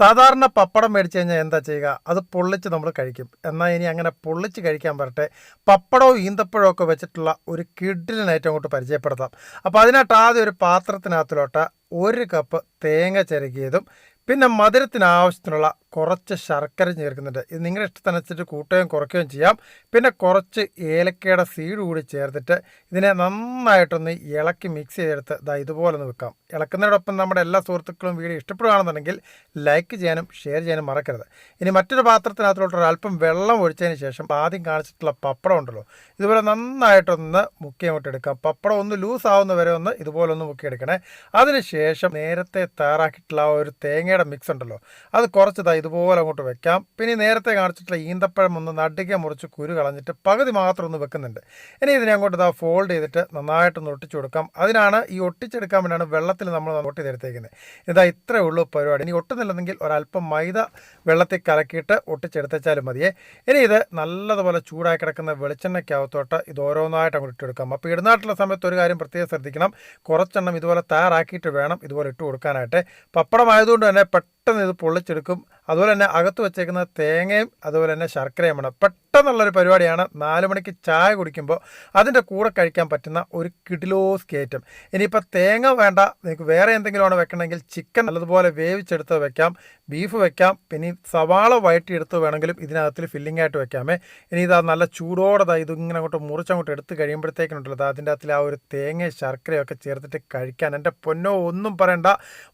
സാധാരണ പപ്പടം മേടിച്ച് കഴിഞ്ഞാൽ എന്താ ചെയ്യുക? അത് പൊള്ളിച്ച് നമ്മൾ കഴിക്കും. എന്നാൽ ഇനി അങ്ങനെ പൊള്ളിച്ച് കഴിക്കാൻ പറട്ടെ പപ്പടവും ഈന്തപ്പഴവും ഒക്കെ വെച്ചിട്ടുള്ള ഒരു കിഡിലിനായിട്ട് അങ്ങോട്ട് പരിചയപ്പെടുത്താം. അപ്പോൾ അതിനായിട്ട് ആദ്യം ഒരു പാത്രത്തിനകത്തിലോട്ട് ഒരു കപ്പ് തേങ്ങ ചിരകിയതും പിന്നെ മധുരത്തിന് ആവശ്യത്തിനുള്ള കുറച്ച് ശർക്കര ചേർക്കുന്നുണ്ട്. ഇത് നിങ്ങളുടെ ഇഷ്ടത്തിനനുസരിച്ച് കൂട്ടുകയും കുറയ്ക്കുകയും ചെയ്യാം. പിന്നെ കുറച്ച് ഏലക്കയുടെ സീഡ് കൂടി ചേർത്തിട്ട് ഇതിനെ നന്നായിട്ടൊന്ന് ഇളക്കി മിക്സ് ചെയ്തെടുത്ത് ഇതാ ഇതുപോലെ ഒന്ന് വെക്കാം. ഇളക്കുന്നതിനോടൊപ്പം നമ്മുടെ എല്ലാ സുഹൃത്തുക്കളും വീഡിയോ ഇഷ്ടപ്പെടുകയാണെന്നുണ്ടെങ്കിൽ ലൈക്ക് ചെയ്യാനും ഷെയർ ചെയ്യാനും മറക്കരുത്. ഇനി മറ്റൊരു പാത്രത്തിനകത്തോട്ട് ഒരു അല്പം വെള്ളം ഒഴിച്ചതിന് ശേഷം ആദ്യം കാണിച്ചിട്ടുള്ള പപ്പടം ഉണ്ടല്ലോ ഇതുപോലെ നന്നായിട്ടൊന്ന് മുക്കി അങ്ങോട്ട് എടുക്കാം. പപ്പടം ഒന്ന് ലൂസ് ആവുന്ന വരെ ഒന്ന് ഇതുപോലെ ഒന്ന് മുക്കിയെടുക്കണേ അതിനുശേഷം നേരത്തെ തയ്യാറാക്കിയിട്ടുള്ള ആ ഒരു തേങ്ങയുടെ മിക്സ് ഉണ്ടല്ലോ അത് കുറച്ച് ഇതുപോലെ അങ്ങോട്ട് വെക്കാം. പിന്നെ നേരത്തെ കാണിച്ചിട്ടുള്ള ഈന്തപ്പഴം ഒന്ന് നടുക മുറിച്ച് കുരു കളഞ്ഞിട്ട് പകുതി മാത്രം ഒന്ന് വെക്കുന്നുണ്ട്. ഇനി ഇതിനെ അങ്ങോട്ട് ഇതാ ഫോൾഡ് ചെയ്തിട്ട് നന്നായിട്ടൊന്ന് ഒട്ടിച്ചു കൊടുക്കാം. അതിനാണ് ഈ ഒട്ടിച്ചെടുക്കാൻ വേണ്ടിയാണ് വെള്ളത്തിൽ നമ്മൾ ഒട്ടി തരത്തേക്കുന്നത് ഇതാ ഇത്രയേ ഉള്ളൂ പരിപാടി. ഇനി ഒട്ടുന്നില്ലെന്നെങ്കിൽ ഒരല്പം മൈദ വെള്ളത്തിൽ കലക്കിയിട്ട് ഒട്ടിച്ചെടുത്തേച്ചാലും മതിയേ. ഇനി ഇത് നല്ലതുപോലെ ചൂടായി കിടക്കുന്ന വെളിച്ചെണ്ണയ്ക്കകത്തോട്ട് ഇത് ഓരോന്നായിട്ട് അങ്ങോട്ട് ഇട്ടെടുക്കാം അപ്പോൾ ഇടുന്നാട്ടുള്ള സമയത്ത് ഒരു കാര്യം പ്രത്യേകം ശ്രദ്ധിക്കണം. കുറച്ചെണ്ണം ഇതുപോലെ തയ്യാറാക്കിയിട്ട് വേണം ഇതുപോലെ ഇട്ട് കൊടുക്കാനായിട്ട്. പപ്പടമായതുകൊണ്ട് തന്നെ പെട്ടെന്ന് ഇത് പൊള്ളിച്ചെടുക്കും. അതുപോലെ തന്നെ അകത്ത് വെച്ചേക്കുന്ന തേങ്ങയും അതുപോലെ തന്നെ ശർക്കരയും വേണം പെട്ടെന്നുള്ളൊരു പരിപാടിയാണ്. നാല് മണിക്ക് ചായ കുടിക്കുമ്പോൾ അതിന്റെ കൂടെ കഴിക്കാൻ പറ്റുന്ന ഒരു കിഡിലോസ് കയറ്റം. ഇനിയിപ്പോൾ തേങ്ങ വേണ്ട. നിങ്ങൾക്ക് വേറെ എന്തെങ്കിലുമാണ് വെക്കണമെങ്കിൽ ചിക്കൻ നല്ലതുപോലെ വേവിച്ചെടുത്ത് വെക്കാം. ബീഫ് വെക്കാം. പിന്നെ സവാള വയറ്റിയെടുത്ത് വേണമെങ്കിലും ഇതിനകത്തിൽ ഫില്ലിംഗ് ആയിട്ട് വെക്കാമേ. ഇനി ഇതാ നല്ല ചൂടോടെ ഇതിങ്ങനെ അങ്ങോട്ട് മുറിച്ചങ്ങോട്ട് എടുത്ത് കഴിയുമ്പോഴത്തേക്കിനുണ്ടല്ലോ. ദാ അതിന്റെ അകത്തിൽ ആ ഒരു തേങ്ങ ശർക്കരയൊക്കെ ചേർത്തിട്ട് കഴിക്കാൻ. എന്റെ പൊന്നോ ഒന്നും പറയണ്ട.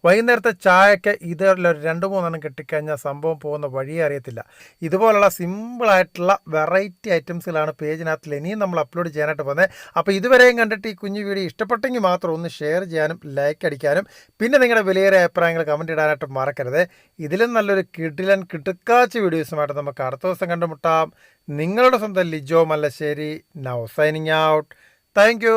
വൈകുന്നേരത്തെ ചായക്ക് ഇതിൽ ഒരു രണ്ട് മൂന്നെണ്ണം കിട്ടിക്കഴിഞ്ഞാൽ സംഭവം പോകുന്ന വഴിയേ അറിയത്തില്ല. ഇതുപോലുള്ള സിമ്പിളായിട്ടുള്ള വെറൈറ്റി ഐറ്റംസിലാണ് പേജിനകത്തിൽ ഇനിയും നമ്മൾ അപ്ലോഡ് ചെയ്യാനായിട്ട് പോകുന്നത്. അപ്പോൾ ഇതുവരെയും കണ്ടിട്ട് ഈ കുഞ്ഞു വീഡിയോ ഇഷ്ടപ്പെട്ടെങ്കിൽ മാത്രം ഒന്ന് ഷെയർ ചെയ്യാനും ലൈക്ക് അടിക്കാനും പിന്നെ നിങ്ങളുടെ വിലയേറെ അഭിപ്രായങ്ങൾ കമന്റ് ഇടാനായിട്ട് മറക്കരുത്. ഇതിലും നല്ലൊരു കിടിലൻ കിടുക്കാച്ച വീഡിയോസുമായിട്ട് നമുക്ക് അടുത്ത ദിവസം കണ്ടുമുട്ടാം. നിങ്ങളുടെ സ്വന്തം Lijo Mallassery. Now signing out thank